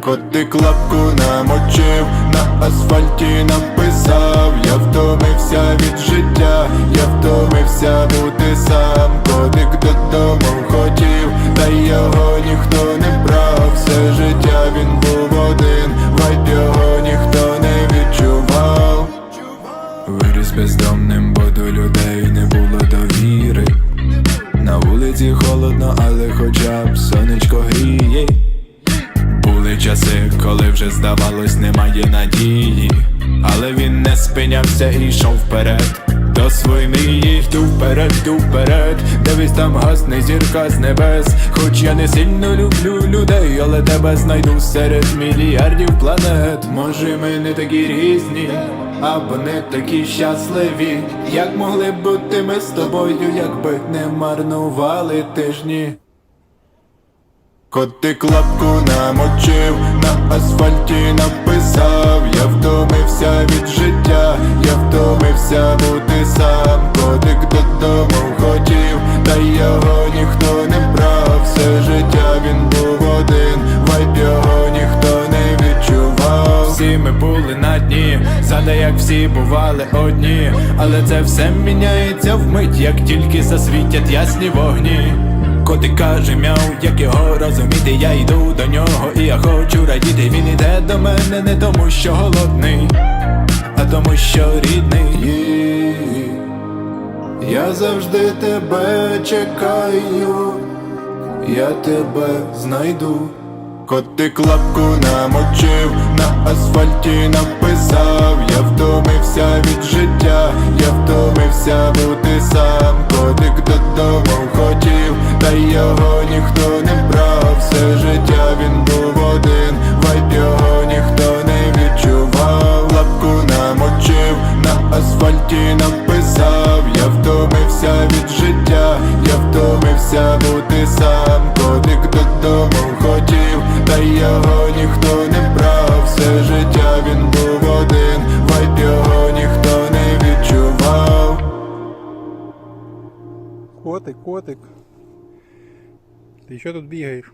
Котик лапку намочив, на асфальті написав Я втомився від життя, я втомився бути сам Котик додому хотів, та його ніхто не вже здавалось, немає надії, але він не спинявся і йшов вперед. До своєї мрії йду вперед, йду вперед, дивись там гасне зірка з небес. Хоч я не сильно люблю людей, але тебе знайду серед мільярдів планет. Може, ми не такі різні, або не такі щасливі, як могли б бути ми з тобою, якби не марнували тижні. Котик лапку намочив, на асфальті написав. Я втомився від життя, я втомився бути сам. Котик додому хотів, та його ніхто не брав. Все життя він був один, вайб його ніхто не відчував. Всі ми були на дні, згадай, як всі бували одні. Але це все міняється вмить, як тільки засвітять ясні вогні Котик каже мяу, як його розуміти, я йду до нього і я хочу радіти. Він іде до мене не тому, що голодний, а тому, що рідний. Я завжди тебе чекаю, я тебе знайду. Котик лапку намочив, на асфальті написав Котик, котик. Ти що тут бігаєш?